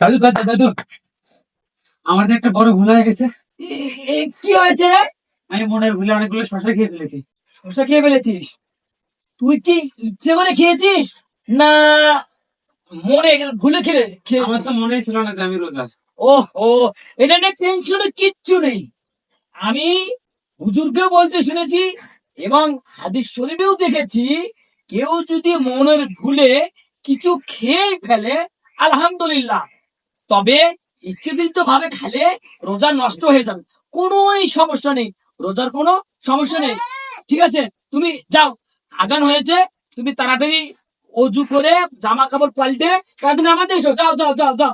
দাদু দাদু দাদু। আমার যে একটা বড় ভুল হয়ে গেছে। কি হয়েছে আমি মনের ভুলে অনেকগুলো শশা খেয়ে ফেলেছি। শসা খেয়ে ফেলেছিস? তুই কি ইচ্ছে করে খেয়েছিস? না মনে ভুলে খেলে আমার তো মনেই ছিল না যে আমি রোজা। ও ও এটা নিয়ে টেনশনের কিচ্ছু নেই। আমি হুজুরকেও বলতে শুনেছি এবং হাদিস শরীফেও দেখেছি কেউ যদি মনের ভুলে কিছু খেয়ে ফেলে আলহামদুলিল্লাহ। তবে ইচ্ছেদিত ভাবে খেলে রোজা নষ্ট হয়ে যাবে। কোনোই সমস্যা নেই। রোজার কোনো সমস্যা নেই। ঠিক আছে? তুমি যাও। আজান হয়েছে। তুমি তাড়াতাড়ি অজু করে জামা কাপড় পাল্টে তাড়াতাড়ি এসো। যাও যাও যাও যাও।